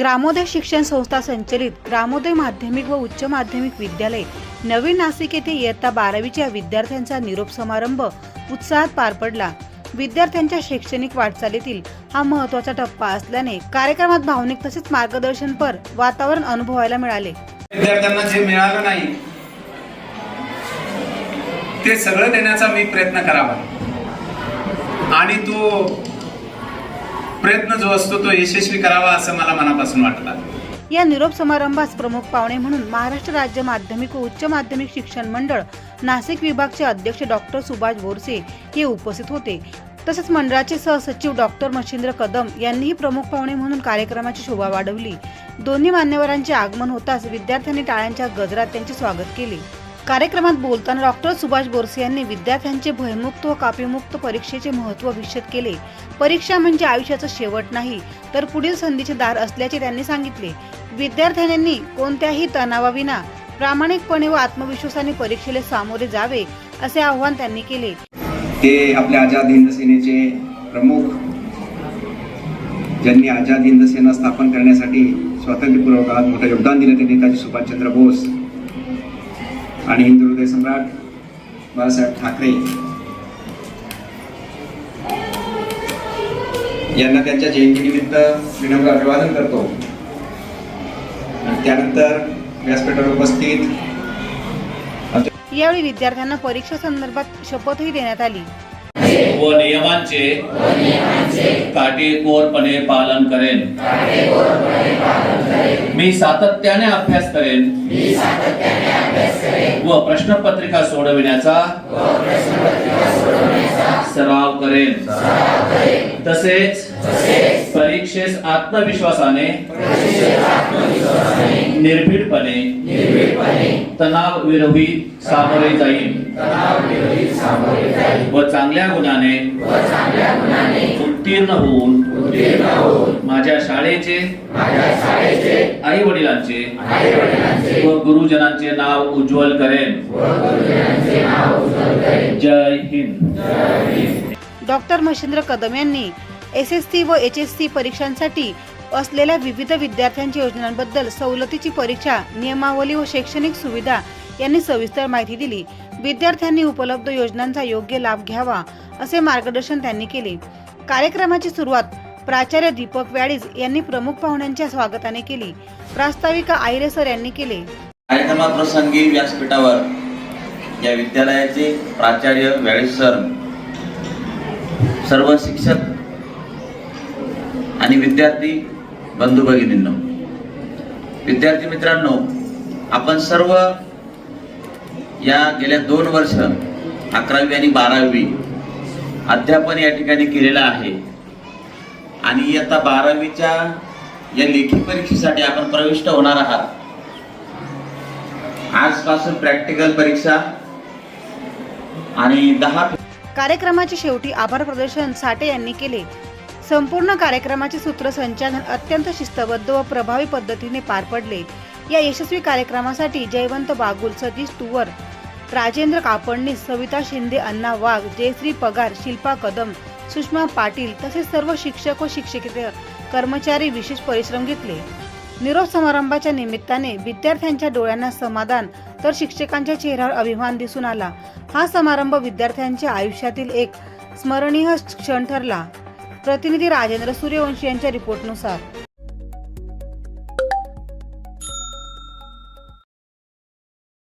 ग्रामोदय शिक्षण संस्था संचलित ग्रामोदय माध्यमिक व उच्च माध्यमिक विद्यालय नवीन नाशिक येथे इयत्ता बारावीच्या विद्यार्थ्यांचा निरोप समारंभ उत्साहात पार पडला. विद्यार्थ्यांच्या शैक्षणिक वाटचालीतील हा महत्त्वाचा टप्पा असल्याने कार्यक्रमात भावनिक तसेच मार्गदर्शनपर वातावरण अनुभवायला मिळाले. विद्यार्थ्यांना जे मिळालं नाही ते सगळं देण्याचा मी प्रयत्न करावा. आणि तो प्रयत्न जो असतो तो यशस्वी करावा असं मला मनापासून वाटतं. या निरोप समारंभास प्रमुख पाहुणे म्हणून महाराष्ट्र राज्य माध्यमिक व उच्च माध्यमिक शिक्षण मंडळ नाशिक विभागचे अध्यक्ष डॉक्टर सुभाष बोरसे हे उपस्थित होते. तसेच मंडळाचे सहसचिव डॉक्टर मच्छिंद्र कदम यांनीही प्रमुख पाहुणे म्हणून कार्यक्रमाची शोभा वाढवली. दोन्ही मान्यवरांचे आगमन होताच विद्यार्थ्यांनी टाळ्यांच्या गजरात त्यांचे स्वागत केले. कार्यक्रमात बोलताना डॉक्टर सुभाष बोरसे यांनी विद्यार्थ्यांचे भयमुक्त व कापीमुक्त परीक्षेचे महत्त्व विशद केले. परीक्षा म्हणजे आयुष्याचा शेवट नाही तर पुढील संधीचे दार असल्याचे त्यांनी सांगितले. विद्यार्थ्यांनी कोणत्याही तणावाविना प्रामाणिकपणे व आत्मविश्वासाने परीक्षेला सामोरे जावे असे आवाहन त्यांनी केले. ते आपल्या आझाद हिंद सेनेचे प्रमुख ज्यांनी आझाद हिंद सेना स्थापन करण्यासाठी स्वातंत्र्यपूर्व काळात मोठं योगदान दिलं ते नेताजी सुभाषचंद्र बोस. आणि हिंदू हृदय सम्राट बाळासाहेब ठाकरे यांना त्यांच्या जयंतीनिमित्त विनम्र अभिवादन करतो. आणि त्यानंतर व्यासपीठावर उपस्थित यावेळी विद्यार्थ्यांना परीक्षा संदर्भात शपथही देण्यात आली. व नियमांचे काटेकोरपणे पालन करेन. मी सातत्याने अभ्यास करेन. व प्रश्नपत्रिका सोडविण्याचा सराव करेन. तसेच परीक्षेस आत्मविश्वासाने निर्भीडपणे तणाव विरोधी सामोरे जाईल व चांगल्या गुणाने उत्तीर्ण होऊन माझ्या शाळेचे आई वडिलांचे व गुरुजनांचे नाव उज्ज्वल करेन. जय हिंद. डॉक्टर मच्छिंद्र कदम यांनी एस एस सी व एच एस सी परीक्षांसाठी असलेल्या विविध विद्यार्थ्यांच्या योजनांबद्दल सवलतीची परीक्षा नियमावली व शैक्षणिक सुविधा यांनी सविस्तर माहिती दिली. विद्यार्थ्यांनी उपलब्ध योजनांचा योग्य लाभ घ्यावा असे मार्गदर्शन त्यांनी केले. कार्यक्रमाची सुरुवात प्राचार्य दीपक व्याडीज यांनी प्रमुख पाहुण्यांच्या स्वागताने केली. प्रास्ताविका आयरे सर यांनी केले. कार्यक्रमाप्रसंगी व्यासपीठावर या विद्यालयाचे प्राचार्य व्याळीस सर सर्व शिक्षक आणि विद्यार्थी बंधू भगिनींनो विद्यार्थी मित्रांनो आपण सर्व या गेल्या दोन वर्ष अकरावी आणि बारावी अध्यापन या ठिकाणी केलेलं आहे. आणि इयत्ता बारावीच्या या लेखी परीक्षेसाठी आपण प्रविष्ट होणार आहात. आजपासून प्रॅक्टिकल परीक्षा आणि दहा कार्यक्रमाच्या शेवटी आभार प्रदर्शन साठे यांनी केले. संपूर्ण कार्यक्रमाचे सूत्रसंचालन अत्यंत शिस्तबद्ध व प्रभावी पद्धतीने पार पडले. या यशस्वी कार्यक्रमासाठी जयवंत बागुल सतीश तुवर राजेंद्र कापडणीस सविता शिंदे अण्णा वाघ जयश्री पगार शिल्पा कदम सुषमा पाटील तसेच सर्व शिक्षक व शिक्षकेतर कर्मचारी विशेष परिश्रम घेतले. निरोप समारंभाच्या निमित्ताने विद्यार्थ्यांच्या डोळ्यांना समाधान तर शिक्षकांच्या चेहऱ्यावर अभिमान दिसून आला. हा समारंभ विद्यार्थ्यांच्या आयुष्यातील एक स्मरणीय क्षण ठरला. प्रतिनिधी राजेंद्र सूर्यवंशी यांच्या रिपोर्टनुसार.